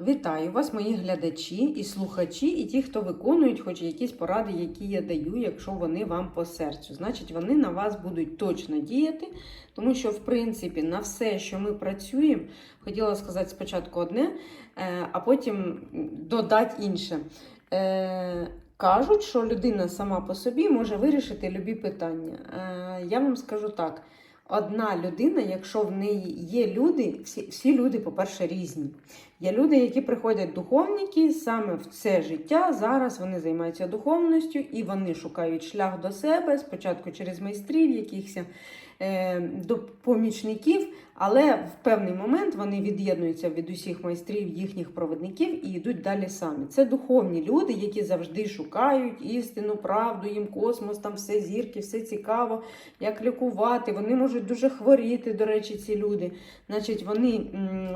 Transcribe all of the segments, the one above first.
Вітаю вас, мої глядачі і слухачі, і ті, хто виконують хоч якісь поради, які я даю, якщо вони вам по серцю. Значить, вони на вас будуть точно діяти, тому що, в принципі, на все, що ми працюємо, хотіла сказати спочатку одне, е, а потім додати інше. Е, Кажуть, що людина сама по собі може вирішити любі питання. Е, Я вам скажу так. Одна людина, якщо в неї є люди, всі, всі люди, по-перше, різні. Є люди, які приходять духовники саме в це життя. Зараз вони займаються духовністю і вони шукають шлях до себе спочатку через майстрів, якихось е, помічників, але в певний момент вони від'єднуються від усіх майстрів, їхніх проводників і йдуть далі самі. Це духовні люди, які завжди шукають істину, правду, їм космос, там все зірки, все цікаво, як лікувати. Вони можуть дуже хворіти, до речі, ці люди. Значить, вони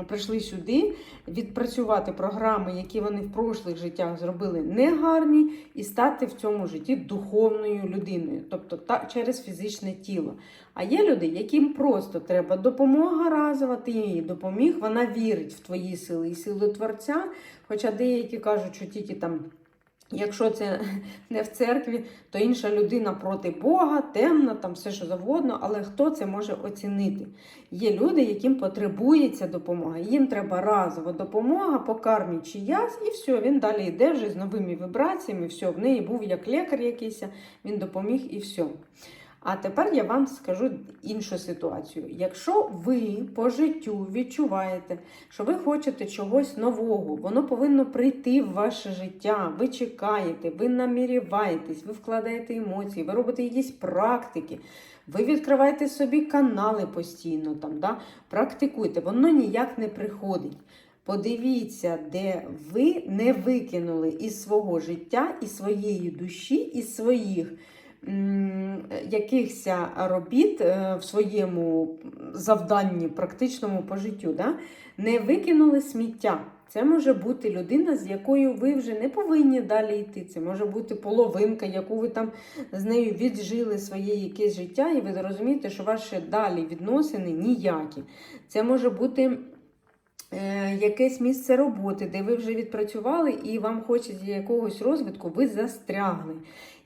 прийшли сюди відпрацювати програми, які вони в прошлих життях зробили негарні, і стати в цьому житті духовною людиною, тобто та, через фізичне тіло. А є люди, яким просто треба допомога разова, ти їй допоміг, вона вірить в твої сили і силу Творця. Хоча деякі кажуть, що тільки там. Якщо це не в церкві, то інша людина проти Бога, темна, там все що завгодно, але хто це може оцінити? Є люди, яким потребується допомога. Їм треба разова допомога по кармі чиясь, і все, він далі йде вже з новими вібраціями. Все, в неї був як лікар якийсь, він допоміг і все. А тепер я вам скажу іншу ситуацію. Якщо ви по життю відчуваєте, що ви хочете чогось нового, воно повинно прийти в ваше життя, ви чекаєте, ви наміріваєтесь, ви вкладаєте емоції, ви робите якісь практики, ви відкриваєте собі канали постійно, там, да? практикуйте, воно ніяк не приходить. Подивіться, де ви не викинули із свого життя, із своєї душі, із своїх якихось робіт е, в своєму завданні, практичному по життю, да? не викинули сміття. Це може бути людина, з якою ви вже не повинні далі йти. Це може бути половинка, яку ви там з нею віджили своє якесь життя, і ви розумієте, що ваші далі відносини ніякі. Це може бути е, якесь місце роботи, де ви вже відпрацювали і вам хочеться якогось розвитку, ви застрягли.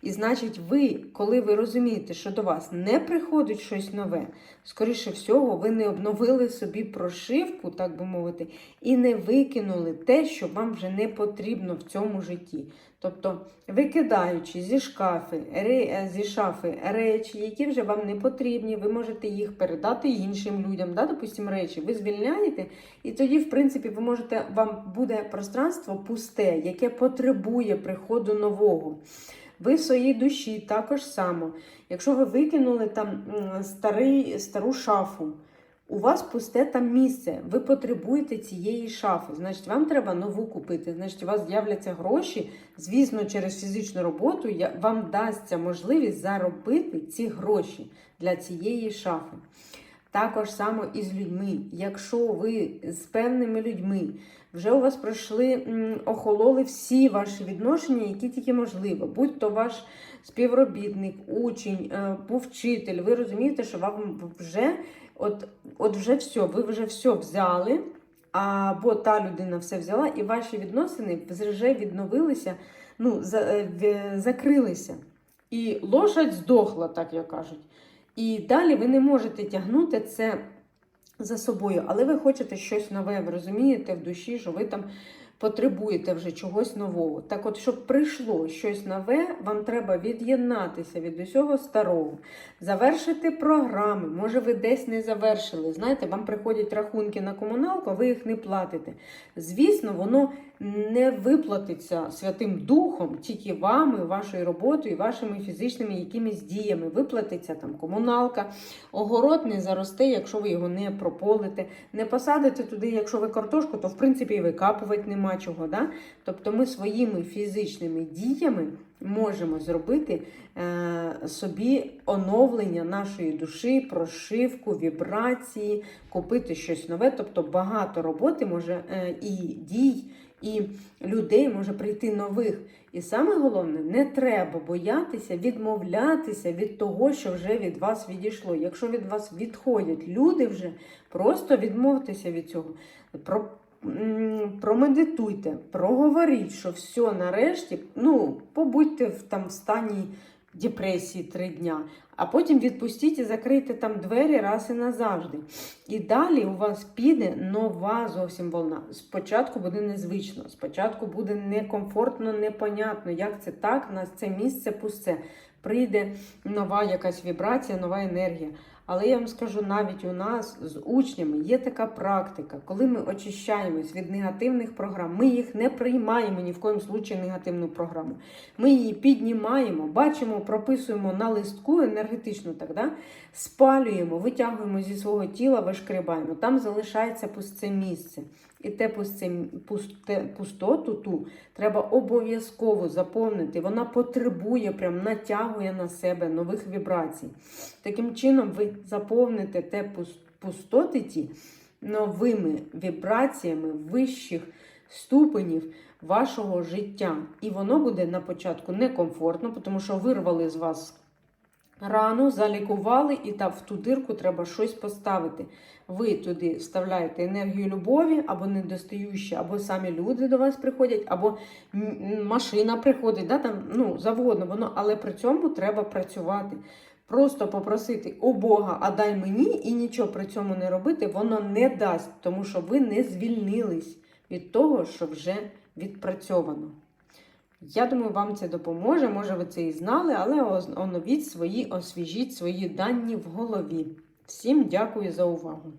І значить, ви, коли ви розумієте, що до вас не приходить щось нове, скоріше всього, ви не обновили собі прошивку, так би мовити, і не викинули те, що вам вже не потрібно в цьому житті. Тобто, викидаючи зі шкафи, ре- зі шафи речі, які вже вам не потрібні, ви можете їх передати іншим людям, да, допустим, речі, ви звільняєте, і тоді, в принципі, ви можете, вам буде пространство пусте, яке потребує приходу нового. Ви в своїй душі також само. Якщо ви викинули там старий, стару шафу, у вас пусте там місце, ви потребуєте цієї шафи. Значить, вам треба нову купити. Значить, у вас з'являться гроші. Звісно, через фізичну роботу вам дасться можливість заробити ці гроші для цієї шафи. Також само і з людьми. Якщо ви з певними людьми вже у вас пройшли, охололи всі ваші відношення, які тільки можливо, будь то ваш співробітник, учень, е, вчитель, ви розумієте, що вам вже от, от вже все, ви вже все взяли, або та людина все взяла, і ваші відносини вже відновилися, ну, е, закрилися. І лошадь здохла, так як кажуть. І далі ви не можете тягнути це за собою, але ви хочете щось нове, ви розумієте в душі, що ви там потребуєте вже чогось нового. Так от, щоб прийшло щось нове, вам треба від'єднатися від усього старого, завершити програми. Може, ви десь не завершили. Знаєте, вам приходять рахунки на комуналку, а ви їх не платите. Звісно, воно не виплатиться Святим Духом тільки вами, вашою роботою, вашими фізичними якимись діями. Виплатиться там комуналка, огород не заросте, якщо ви його не прополите, не посадите туди, якщо ви картошку, то в принципі і викапувати чого. Да? Тобто ми своїми фізичними діями можемо зробити е, собі оновлення нашої душі, прошивку, вібрації, купити щось нове. Тобто багато роботи може е, і дій, і людей може прийти нових. І саме головне, не треба боятися відмовлятися від того, що вже від вас відійшло. Якщо від вас відходять люди вже, просто відмовтеся від цього. Промедитуйте, проговоріть, що все нарешті, ну, побудьте в, там в стані депресії три дня, а потім відпустіть і закрийте там двері раз і назавжди. І далі у вас піде нова зовсім волна. Спочатку буде незвично, спочатку буде некомфортно, непонятно, як це так, нас це місце пусте. Прийде нова якась вібрація, нова енергія. Але я вам скажу, навіть у нас з учнями є така практика, коли ми очищаємось від негативних програм, ми їх не приймаємо ні в коїм случаї негативну програму. Ми її піднімаємо, бачимо, прописуємо на листку енергетично, так, да? спалюємо, витягуємо зі свого тіла, вишкрібаємо. Там залишається пусте місце. І те пустоту ту треба обов'язково заповнити. Вона потребує, прям натягує на себе нових вібрацій. Таким чином, ви заповните те пус- пустоти ті новими вібраціями вищих ступенів вашого життя. І воно буде на початку некомфортно, тому що вирвали з вас рану, залікували, і та в ту дирку треба щось поставити. Ви туди вставляєте енергію любові, або недостаючі, або самі люди до вас приходять, або машина приходить, да, там, ну, завгодно воно, але при цьому треба працювати. Просто попросити у Бога, а дай мені, і нічого при цьому не робити, воно не дасть, тому що ви не звільнились від того, що вже відпрацьовано. Я думаю, вам це допоможе. Може, ви це і знали, але оновіть свої, освіжіть свої дані в голові. Всім дякую за увагу!